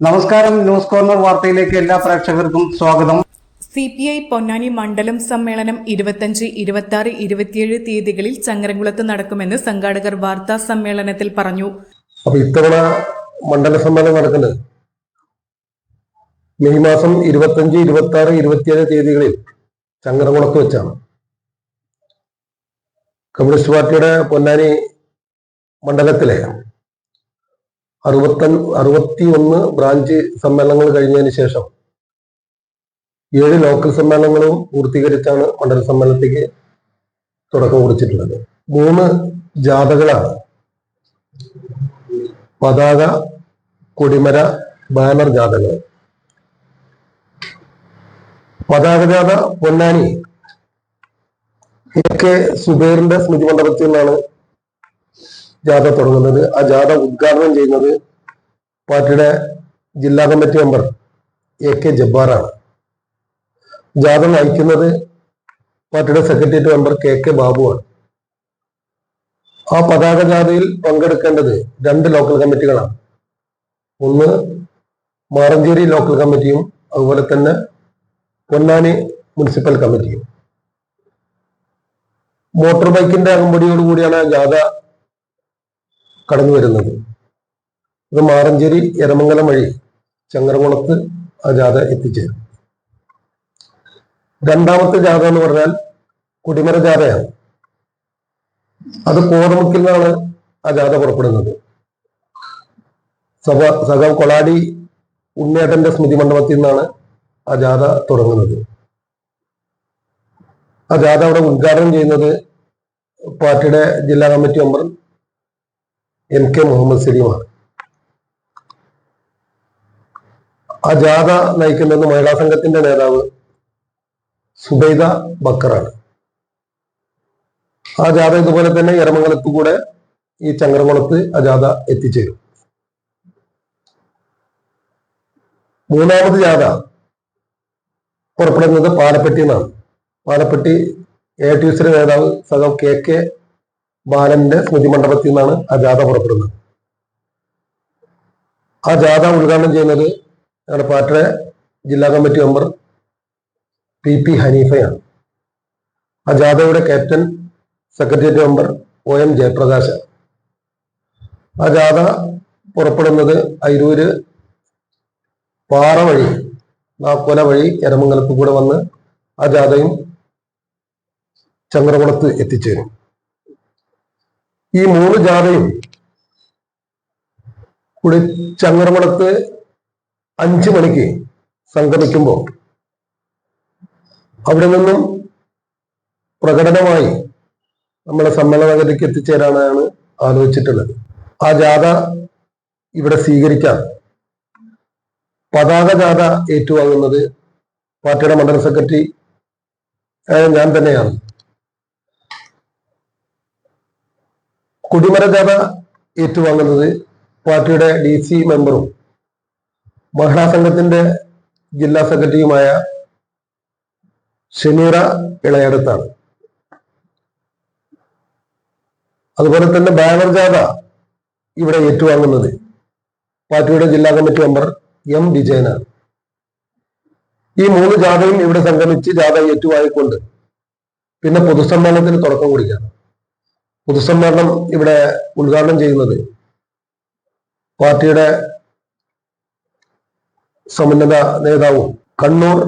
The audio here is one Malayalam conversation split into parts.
നമസ്കാരം ന്യൂസ് കോർണർ വാർത്തയിലേക്ക് എല്ലാ പ്രേക്ഷകർക്കും സ്വാഗതം. സി പി ഐ പൊന്നാനി മണ്ഡലം സമ്മേളനം ഇരുപത്തഞ്ച് ഇരുപത്തി ആറ് ഇരുപത്തിയേഴ് തീയതികളിൽ ചങ്ങരംകുളത്ത് നടക്കുമെന്ന് സംഘാടകർ വാർത്താ സമ്മേളനത്തിൽ പറഞ്ഞു. അപ്പൊ ഇത്തവണ മണ്ഡല സമ്മേളനം നടക്കുന്നത്? മെയ് മാസം ഇരുപത്തഞ്ച് ഇരുപത്തി ആറ് ഇരുപത്തിയേഴ് തീയതികളിൽ ചങ്ങരംകുളത്ത് വെച്ചാണ്. കമ്മ്യൂണിസ്റ്റ് പാർട്ടിയുടെ പൊന്നാനി മണ്ഡലത്തിലെ അറുപത്ത അറുപത്തി ഒന്ന് ബ്രാഞ്ച് സമ്മേളനങ്ങൾ കഴിഞ്ഞതിന് ശേഷം ഏഴ് ലോക്കൽ സമ്മേളനങ്ങളും പൂർത്തീകരിച്ചാണ് മണ്ഡല സമ്മേളനത്തേക്ക് തുടക്കം കുറിച്ചിട്ടുള്ളത്. മൂന്ന് ജാഥകളാണ്. പതാക കൊടിമര ബാനർ ജാഥകൾ. പതാക ജാഥ പൊന്നാനി. കെ സുബൈറിന്റെ സ്മൃതി മണ്ഡപത്തിൽ നിന്നാണ് ജാഥ തുടങ്ങുന്നത്. ആ ജാഥ ഉദ്ഘാടനം ചെയ്യുന്നത് പാർട്ടിയുടെ ജില്ലാ കമ്മിറ്റി മെമ്പർ എ കെ ജബ്ബാറാണ്. ജാഥ നയിക്കുന്നത് പാർട്ടിയുടെ സെക്രട്ടേറിയറ്റ് മെമ്പർ കെ കെ ബാബുവാണ്. ആ പതാക ജാഥയിൽ പങ്കെടുക്കേണ്ടത് രണ്ട് ലോക്കൽ കമ്മിറ്റികളാണ്. ഒന്ന് മാറഞ്ചേരി ലോക്കൽ കമ്മിറ്റിയും അതുപോലെ തന്നെ പൊന്നാനി മുനിസിപ്പൽ കമ്മിറ്റിയും. മോട്ടോർ ബൈക്കിന്റെ അകമ്പടിയോടുകൂടിയാണ് ജാഥ കടന്നു വരുന്നത്. ഇത് മാറഞ്ചേരി എരമംഗലം വഴി ചങ്ങരകുളത്ത് ആ ജാഥ എത്തിച്ചേരും. രണ്ടാമത്തെ ജാഥ എന്ന് പറഞ്ഞാൽ കുടിമര ജാഥയാണ്. അത് കോതമുക്കിൽ നിന്നാണ് ആ ജാഥ പുറപ്പെടുന്നത്. സഭ സഖാവ് കൊളാടി ഉണ്ണേട്ടന്റെ സ്മൃതി മണ്ഡപത്തിൽ നിന്നാണ് ആ ജാഥ തുടങ്ങുന്നത്. ആ ജാഥ അവിടെ ഉദ്ഘാടനം ചെയ്യുന്നത് പാർട്ടിയുടെ ജില്ലാ committee member M K Muhammad സലീമാണ്. ആ ജാഥ നയിക്കുന്നത് മഹിളാ സംഘത്തിന്റെ നേതാവ് സുബൈദ ബക്കറാണ്. ആ ജാഥ ഇതുപോലെ തന്നെ എരമംഗലത്ത് കൂടെ ഈ ചങ്ങരകുളത്ത് ആ ജാഥ എത്തിച്ചേരും. മൂന്നാമത് ജാഥ പുറപ്പെടുന്നത് പാലപ്പെട്ടി നിന്നാണ് പാലപ്പെട്ടി എ ടി യുസിന്റെ നേതാവ് സഖം കെ കെ ബാലന്റെ സ്മൃതി മണ്ഡപത്തിൽ നിന്നാണ് ആ ജാഥ പുറപ്പെടുന്നത്. ആ ജാഥ ഉദ്ഘാടനം ചെയ്യുന്നത് ഞങ്ങളുടെ പാറ്റ ജില്ലാ കമ്മിറ്റി മെമ്പർ പി പി ഹനീഫയാണ്. ആ ജാഥയുടെ captain secretariat member O M Jayaprakash ആ ജാഥ പുറപ്പെടുന്നത് അയിരൂര് പാറ വഴി നാക്കൊല വഴി എരമംഗലത്ത് കൂടെ വന്ന് ആ ജാഥയും ചങ്ങരകുളത്ത് എത്തിച്ചേരും. ഈ മൂന്ന് ജാഥയും കൂടി ചങ്ങരകുളത്ത് അഞ്ചു മണിക്ക് സംഗമിക്കുമ്പോൾ അവിടെ നിന്നും പ്രകടനമായി നമ്മളെ സമ്മേളനത്തിലേക്ക് എത്തിച്ചേരാനാണ് ആലോചിച്ചിട്ടുള്ളത്. ആ ജാഥ ഇവിടെ സ്വീകരിക്കാൻ പതാക ജാഥ ഏറ്റുവാങ്ങുന്നത് പാർട്ടിയുടെ മണ്ഡല സെക്രട്ടറി ഞാൻ തന്നെയാണ്. കുടിമര ജാഥ ഏറ്റുവാങ്ങുന്നത് പാർട്ടിയുടെ ഡി സി മെമ്പറും മഹിളാ സംഘത്തിന്റെ ജില്ലാ സെക്രട്ടറിയുമായ ഷെമീറ ഇളയടത്താണ്. അതുപോലെ തന്നെ ബാനർ ജാഥ ഇവിടെ ഏറ്റുവാങ്ങുന്നത് പാർട്ടിയുടെ ജില്ലാ കമ്മിറ്റി മെമ്പർ എം വിജയനാണ്. ഈ മൂന്ന് ജാഥയും ഇവിടെ സംഗമിച്ച് ജാഥ ഏറ്റുവാങ്ങിക്കൊണ്ട് പിന്നെ പൊതുസമ്മേളനത്തിന് തുടക്കം കുറിക്കുകയാണ്. പൊതുസമ്മേളനം ഇവിടെ ഉദ്ഘാടനം ചെയ്യുന്നത് പാർട്ടിയുടെ സമുന്നത നേതാവും കണ്ണൂർ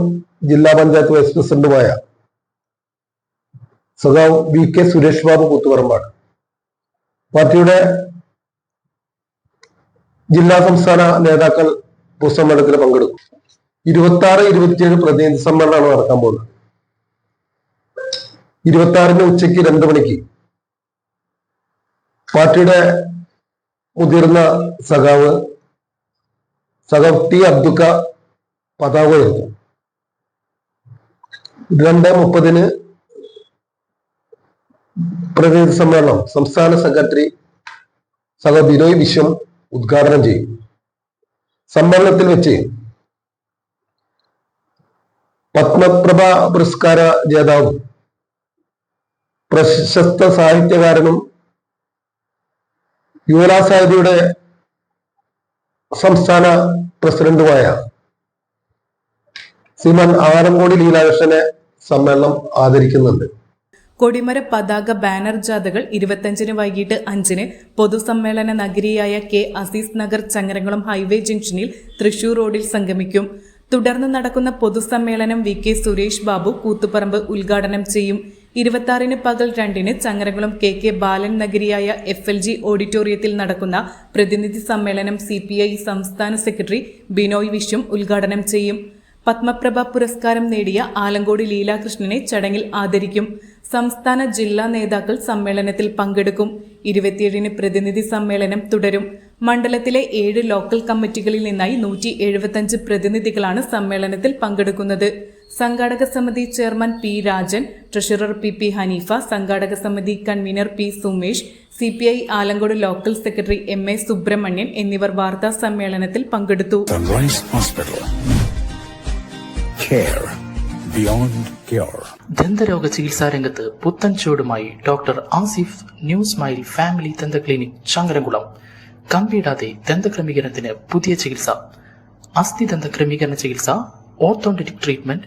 ജില്ലാ പഞ്ചായത്ത് വൈസ് പ്രസിഡന്റുമായ സഖാവ് വി കെ സുരേഷ് ബാബു കൂത്തുപറമ്പാണ് പാർട്ടിയുടെ ജില്ലാ സംസ്ഥാന നേതാക്കൾ പൊതുസമ്മേളനത്തിൽ പങ്കെടുക്കും. ഇരുപത്തി ആറ് ഇരുപത്തിയേഴ് പ്രതിനിധി സമ്മേളനമാണ് നടക്കാൻ പോകുന്നത്. ഇരുപത്തി ആറിന് ഉച്ചയ്ക്ക് രണ്ട് മണിക്ക് പാർട്ടിയുടെ മുതിർന്ന സഖാവ് സഖാവ് ടി അബ്ദുക്ക പതാക ഉയർത്തും. രണ്ട് മുപ്പതിന് പ്രതിനിധി സമ്മേളനം സംസ്ഥാന സെക്രട്ടറി സഖ ബിനോയ് വിശ്വം ഉദ്ഘാടനം ചെയ്യും. സമ്മേളനത്തിൽ വെച്ച് പത്മപ്രഭ പുരസ്കാര ജേതാവും പ്രശസ്ത സാഹിത്യകാരനും യുവലാ സാഹിബിയുടെ സംസ്ഥാന പ്രസിഡന്റുമായ ശ്രീമാൻ ആരംകോടി ലീലാകൃഷ്ണനെ സമ്മേളനം ആദരിക്കുന്നുണ്ട്. കൊടിമര പതാക ബാനർ ജാഥകൾ ഇരുപത്തഞ്ചിന് വൈകിട്ട് അഞ്ചിന് പൊതുസമ്മേളന നഗരിയായ കെ അസീസ് നഗർ ചങ്ങരംകുളം ഹൈവേ ജംഗ്ഷനിൽ തൃശൂർ റോഡിൽ സംഗമിക്കും. തുടർന്ന് നടക്കുന്ന പൊതുസമ്മേളനം വി കെ സുരേഷ് ബാബു കൂത്തുപറമ്പ് ഉദ്ഘാടനം ചെയ്യും. ഇരുപത്തിയാറിന് പകൽ രണ്ടിന് ചങ്ങരകുളം കെ കെ ബാലൻ നഗരിയായ എഫ് എൽ ജി ഓഡിറ്റോറിയത്തിൽ നടക്കുന്ന പ്രതിനിധി സമ്മേളനം സി പി ഐ സംസ്ഥാന സെക്രട്ടറി ബിനോയ് വിശ്വം ഉദ്ഘാടനം ചെയ്യും. പത്മപ്രഭ പുരസ്കാരം നേടിയ ആലങ്കോട് ലീലാകൃഷ്ണനെ ചടങ്ങിൽ ആദരിക്കും. സംസ്ഥാന ജില്ലാ നേതാക്കൾ സമ്മേളനത്തിൽ പങ്കെടുക്കും. ഇരുപത്തിയേഴിന് പ്രതിനിധി സമ്മേളനം തുടരും. മണ്ഡലത്തിലെ ഏഴ് ലോക്കൽ കമ്മിറ്റികളിൽ നിന്നായി നൂറ്റി പ്രതിനിധികളാണ് സമ്മേളനത്തിൽ പങ്കെടുക്കുന്നത്. സംഘാടക സമിതി chairman P Rajan treasurer P P Haneefa സംഘാടക സമിതി convener P Sumesh C P I Alangode local secretary M A Subrahmanyan എന്നിവർ വാർത്താ സമ്മേളനത്തിൽ പങ്കെടുത്തു. ദന്തരോഗ ചികിത്സാ രംഗത്ത് പുത്തൻ ചുവടുമായി doctor Asif new smile family ദന്ത ക്ലിനിക് ചങ്ങരംകുളം. കമ്പിയിടാതെ ദന്തക്രമീകരണത്തിന് പുതിയ ചികിത്സ. അസ്ഥി ദന്ത ക്രമീകരണ ചികിത്സ ഓർത്തോണ്ടിക് ട്രീറ്റ്മെന്റ്